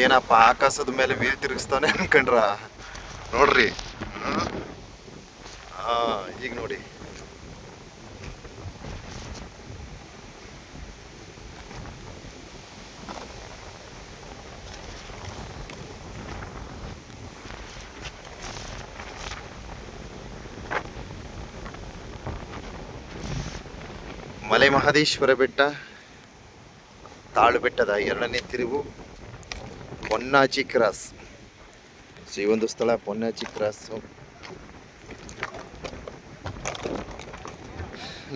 ಏನಪ್ಪ ಆಕಾಶದ ಮೇಲೆ ವೀಲ್ ತಿರುಗಿಸ್ತಾನೆ ಅನ್ಕಂಡ್ರ? ನೋಡ್ರಿ. ಹಾ ಈಗ ನೋಡಿ. ಮಲೆ ಮಹದೇಶ್ವರ ಬೆಟ್ಟ ತಾಳು ಬೆಟ್ಟದ ಎರಡನೇ ತಿರುವು. ಪೊನ್ನಾಚಿ ಕ್ರಾಸ್. ಸೊ ಈ ಒಂದು ಸ್ಥಳ ಪೊನ್ನಾಚಿ ಕ್ರಾಸು.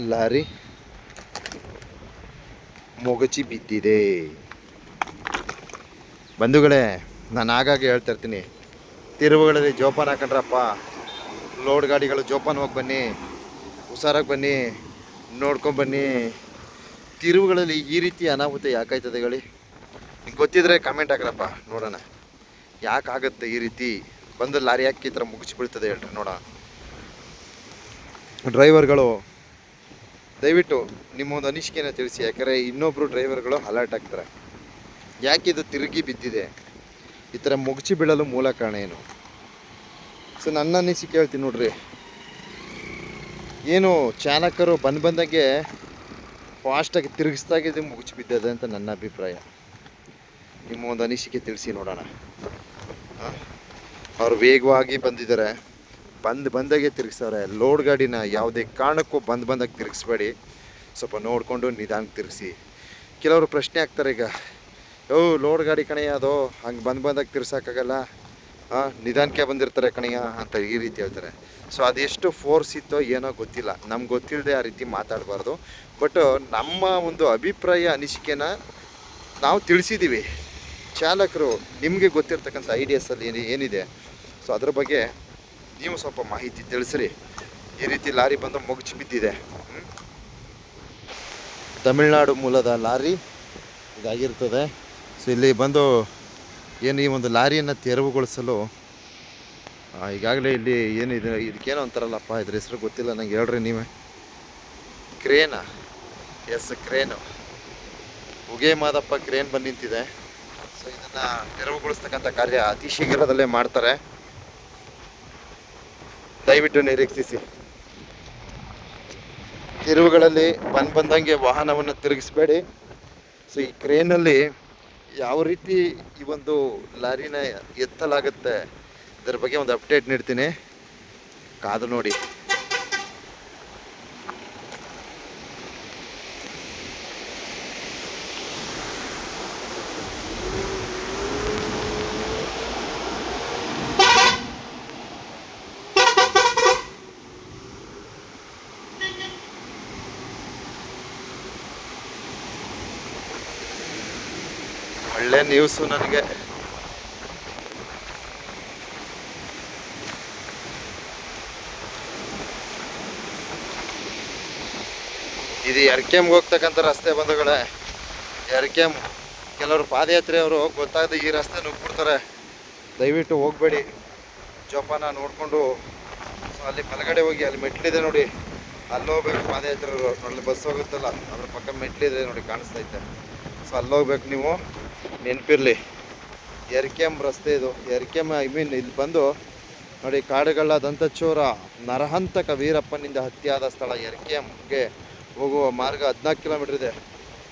ಲಾರಿ ಮೊಗಚಿ ಬಿದ್ದಿದೆ. ಬಂಧುಗಳೇ, ನಾನು ಆಗಾಗ ಹೇಳ್ತಾ ಇರ್ತೀನಿ. ತಿರುವುಗಳಲ್ಲಿ ಜೋಪಾನ ಹಾಕೊಂಡ್ರಪ್ಪ. ಲೋಡ್ ಗಾಡಿಗಳು ಜೋಪಾನ ಹೋಗಿ ಬನ್ನಿ. ಹುಷಾರಾಗಿ ಬನ್ನಿ. ನೋಡ್ಕೊಂಡು ಬನ್ನಿ. ತಿರುವುಗಳಲ್ಲಿ ಈ ರೀತಿ ಅನಾಹುತ ಯಾಕಾಯ್ತದೆ ಹೇಳಿ. ನಿಮ್ಗೆ ಗೊತ್ತಿದ್ರೆ ಕಮೆಂಟ್ ಹಾಕ್ರಪ್ಪ, ನೋಡೋಣ. ಯಾಕಾಗತ್ತೆ ಈ ರೀತಿ? ಬಂದು ಲಾರಿ ಹಾಕಿ ಈ ಥರ ಮುಗಿಸಿ ಬೀಳ್ತದೆ ಹೇಳ್ರಿ, ನೋಡೋಣ. ಡ್ರೈವರ್ಗಳು, ದಯವಿಟ್ಟು ನಿಮ್ಮ ಒಂದು ಅನಿಸಿಕೆನ ತಿಳಿಸಿ, ಯಾಕಂದರೆ ಇನ್ನೊಬ್ಬರು ಡ್ರೈವರ್ಗಳು ಅಲರ್ಟ್ ಆಗ್ತಾರೆ. ಯಾಕೆ ಇದು ತಿರುಗಿ ಬಿದ್ದಿದೆ? ಈ ಥರ ಮುಗಿಸಿ ಬೀಳಲು ಮೂಲ ಕಾರಣ ಏನು? ಸೊ ನನ್ನ ಅನಿಸಿಕೆ ಹೇಳ್ತೀನಿ ನೋಡ್ರಿ. ಏನು ಚಾಲಕರು ಬಂದು ಬಂದಾಗೆ ಫಾಸ್ಟಾಗಿ ತಿರುಗಿಸ್ದಾಗೆ ಮುಗಿಸಿ ಬಿದ್ದದೆ ಅಂತ ನನ್ನ ಅಭಿಪ್ರಾಯ. ನಿಮ್ಮ ಒಂದು ಅನಿಸಿಕೆ ತಿಳಿಸಿ ನೋಡೋಣ. ಅವ್ರು ವೇಗವಾಗಿ ಬಂದಿದ್ದಾರೆ. ಬಂದು ಬಂದಾಗೆ ತಿರುಗಿಸ್ತಾರೆ. ಲೋಡ್ ಗಾಡಿನ ಯಾವುದೇ ಕಾರಣಕ್ಕೂ ಬಂದು ಬಂದಾಗ ತಿರುಗಿಸ್ಬೇಡಿ. ಸ್ವಲ್ಪ ನೋಡಿಕೊಂಡು ನಿಧಾನಕ್ಕೆ ತಿರುಗಿಸಿ. ಕೆಲವರು ಪ್ರಶ್ನೆ ಆಗ್ತಾರೆ ಈಗ ಓ ಲೋಡ್ ಗಾಡಿ ಕಣಯ್ಯ ಅದು, ಹಂಗೆ ಬಂದು ಬಂದಾಗ ತಿರ್ಸೋಕ್ಕಾಗಲ್ಲ ಹಾಂ? ನಿಧಾನಕ್ಕೆ ಬಂದಿರ್ತಾರೆ ಕಣೆಯ ಅಂತ ಈ ರೀತಿ ಹೇಳ್ತಾರೆ. ಸೊ, ಅದೆಷ್ಟು ಫೋರ್ಸ್ ಇತ್ತೋ ಏನೋ ಗೊತ್ತಿಲ್ಲ. ನಮ್ಗೆ ಗೊತ್ತಿಲ್ಲದೆ ಆ ರೀತಿ ಮಾತಾಡಬಾರ್ದು. ಬಟ್ ನಮ್ಮ ಒಂದು ಅಭಿಪ್ರಾಯ, ಅನಿಸಿಕೆನ ನಾವು ತಿಳಿಸಿದ್ದೀವಿ ಚಾಲಕರು ನಿಮಗೆ ಗೊತ್ತಿರ್ತಕ್ಕಂಥ ಐಡಿಯಾಸಲ್ಲಿ ಏನು ಏನಿದೆ? ಸೊ ಅದ್ರ ಬಗ್ಗೆ ನೀವು ಸ್ವಲ್ಪ ಮಾಹಿತಿ ತಿಳಿಸ್ರಿ. ಈ ರೀತಿ ಲಾರಿ ಬಂದು ಮುಗಚಿ ಬಿದ್ದಿದೆ? ತಮಿಳ್ನಾಡು ಮೂಲದ ಲಾರಿ ಇದಾಗಿರ್ತದೆ. ಸೊ ಇಲ್ಲಿ ಬಂದು ಏನು ಈ ಒಂದು ಲಾರಿಯನ್ನು ತೆರವುಗೊಳಿಸಲು ಈಗಾಗಲೇ ಇಲ್ಲಿ ಏನಿದೆ, ಇದಕ್ಕೇನೋ ಅಂತಾರಲ್ಲಪ್ಪ, ಇದ್ರ ಹೆಸರು ಗೊತ್ತಿಲ್ಲ ನಂಗೆ, ಹೇಳ್ರಿ ನೀವೇ. ಕ್ರೇನಾ. Yes, crane. ಉಗೆ ಮಾದಪ್ಪ ಕ್ರೇನ್ ಬಂದು ನಿಂತಿದೆ. ಸೊ ಇದನ್ನ ತೆರವುಗೊಳಿಸ್ತಕ್ಕಂಥ ಕಾರ್ಯ ಅತಿ ಶೀಘ್ರದಲ್ಲೇ ಮಾಡ್ತಾರೆ. ದಯವಿಟ್ಟು ನಿರೀಕ್ಷಿಸಿ. ತಿರುವುಗಳಲ್ಲಿ ಬಂದ್ ಬಂದಂಗೆ ವಾಹನವನ್ನು ತಿರುಗಿಸ್ಬೇಡಿ. ಸೊ ಈ ಕ್ರೇನಲ್ಲಿ ಯಾವ ರೀತಿ ಈ ಒಂದು ಲಾರಿನ ಎತ್ತಲಾಗುತ್ತೆ, ಇದರ ಬಗ್ಗೆ ಒಂದು ಅಪ್ಡೇಟ್ ನೀಡ್ತೀನಿ. ಕಾದು ನೋಡಿ. ಒಳ್ಳೆ ನ್ಯೂಸು ನನಗೆ. ಇದು ಎರ್ಕೆಮ್ಗೆ ಹೋಗ್ತಕ್ಕಂಥ ರಸ್ತೆ ಬಂಧುಗಳೇ. ಎರ್ಕೆಮ್ ಕೆಲವರು ಪಾದಯಾತ್ರೆಯವರು ಗೊತ್ತಾಗದೆ ಈ ರಸ್ತೆ ನುಗ್ಬಿಡ್ತಾರೆ ದಯವಿಟ್ಟು ಹೋಗಬೇಡಿ. ಜೋಪಾನ ನೋಡಿಕೊಂಡು. ಸೊ ಅಲ್ಲಿ ಬಲಗಡೆ ಹೋಗಿ ಅಲ್ಲಿ ಮೆಟ್ಲಿದೆ ನೋಡಿ. ಅಲ್ಲಿ ಹೋಗ್ಬೇಕು ಪಾದಯಾತ್ರೆಯವರು. ಅಲ್ಲಿ ಬಸ್ ಹೋಗುತ್ತಲ್ಲ, ಅದ್ರ ಪಕ್ಕ ಮೆಟ್ಲಿದೆ ನೋಡಿ ಕಾಣಿಸ್ತೈತೆ ಸೊ ಅಲ್ಲಿ ಹೋಗ್ಬೇಕು ನೀವು. ನೆನಪಿರಲಿ. ಎರ್ಕೆಮ್ ರಸ್ತೆ ಇದು. ಎರ್ಕೆಮ್ ಐ ಮೀನ್ ಇಲ್ಲಿ ಬಂದು ನೋಡಿ ಕಾಡುಗಳ ದಂತಚೋರ ನರಹಂತಕ ವೀರಪ್ಪನಿಂದ ಹತ್ಯೆಯಾದ ಸ್ಥಳ ಎರ್ಕೆಮ್ಗೆ ಹೋಗುವ ಮಾರ್ಗ ಹದಿನಾಲ್ಕು ಕಿಲೋಮೀಟರ್ ಇದೆ.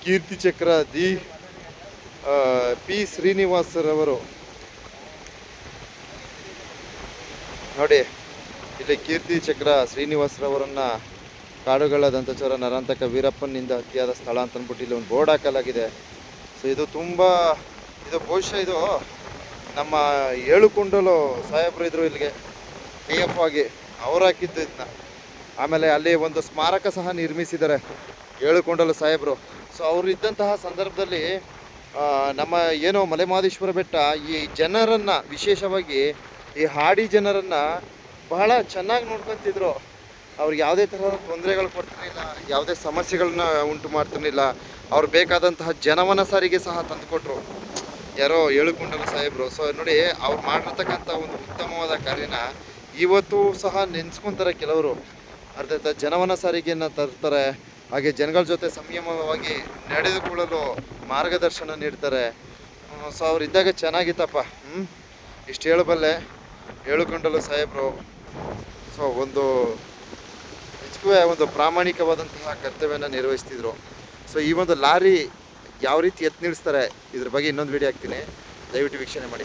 ಕೀರ್ತಿ ಚಕ್ರ ದಿ ಪಿ. ಶ್ರೀನಿವಾಸರವರು. ನೋಡಿ, ಇಲ್ಲಿ ಕೀರ್ತಿ ಚಕ್ರ ಶ್ರೀನಿವಾಸರವರನ್ನ ಕಾಡುಗಳ ದಂತಚೋರ ನರಹಂತಕ ವೀರಪ್ಪನಿಂದ ಹತ್ಯೆಯಾದ ಸ್ಥಳ ಅಂತ ಅಂದ್ಬಿಟ್ಟು ಇಲ್ಲಿ ಒಂದು ಬೋರ್ಡ್ ಹಾಕಲಾಗಿದೆ. ಸೊ ಇದು ತುಂಬ, ಇದು ಬಹುಶಃ ಇದು ನಮ್ಮ ಏಳುಕುಂಡಲು ಸಾಹೇಬರು ಇದ್ರು ಇಲ್ಲಿಗೆ. ಪಿ ಎಫ್ ಆಗಿ ಅವ್ರು ಹಾಕಿದ್ದು ಇದನ್ನ ಆಮೇಲೆ ಅಲ್ಲಿ ಒಂದು ಸ್ಮಾರಕ ಸಹ ನಿರ್ಮಿಸಿದ್ದಾರೆ ಏಳುಕೊಂಡಲು ಸಾಹೇಬರು. ಸೊ ಅವರು ಇದ್ದಂತಹ ಸಂದರ್ಭದಲ್ಲಿ ನಮ್ಮ ಏನು ಮಲೆಮಹದೇಶ್ವರ ಬೆಟ್ಟ ಈ ಜನರನ್ನು ವಿಶೇಷವಾಗಿ ಈ ಹಾಡಿ ಜನರನ್ನು ಬಹಳ ಚೆನ್ನಾಗಿ ನೋಡ್ಕೊತಿದ್ರು. ಅವ್ರಿಗೆ ಯಾವುದೇ ಥರದ ತೊಂದರೆಗಳು ಕೊಡ್ತಿರಲಿಲ್ಲ, ಯಾವುದೇ ಸಮಸ್ಯೆಗಳನ್ನ ಉಂಟು ಮಾಡ್ತಿರ್ಲಿಲ್ಲ. ಅವ್ರು ಬೇಕಾದಂತಹ ಜನವನ ಸಾರಿಗೆ ಸಹ ತಂದುಕೊಟ್ರು. ಯಾರೋ ಹೇಳಿಕೊಂಡಲ್ಲ ಸಾಹೇಬ್ರು. ಸೊ ನೋಡಿ, ಅವ್ರು ಮಾಡಿರ್ತಕ್ಕಂಥ ಒಂದು ಉತ್ತಮವಾದ ಕಾರ್ಯನ ಇವತ್ತು ಸಹ ನೆನೆಸ್ಕೊಂತಾರೆ ಕೆಲವರು. ಅರ್ಥಾತ್ ಜನವನ ಸಾರಿಗೆಯನ್ನು ತರ್ತಾರೆ. ಹಾಗೆ ಜನಗಳ ಜೊತೆ ಸಂಯಮವಾಗಿ ನಡೆದುಕೊಳ್ಳಲು ಮಾರ್ಗದರ್ಶನ ನೀಡ್ತಾರೆ. ಸೊ ಅವ್ರು ಇದ್ದಾಗ ಚೆನ್ನಾಗಿತ್ತಪ್ಪ. ಹ್ಞೂ ಇಷ್ಟು ಹೇಳಬಲ್ಲೆ. ಹೇಳಿಕೊಂಡಲು ಸಾಹೇಬ್ರು. ಸೊ ಒಂದು ನಿಜಕ್ಕೂ ಒಂದು ಪ್ರಾಮಾಣಿಕವಾದಂತಹ ಕರ್ತವ್ಯನ ನಿರ್ವಹಿಸ್ತಿದ್ರು. ಸೊ ಈ ಒಂದು ಲಾರಿ ಯಾವ ರೀತಿ ಎತ್ತು ನಿಲ್ಲಿಸ್ತಾರೆ, ಇದ್ರ ಬಗ್ಗೆ ಇನ್ನೊಂದು ವಿಡಿಯೋ ಹಾಕ್ತೀನಿ. ದಯವಿಟ್ಟು ವೀಕ್ಷಣೆ ಮಾಡಿ.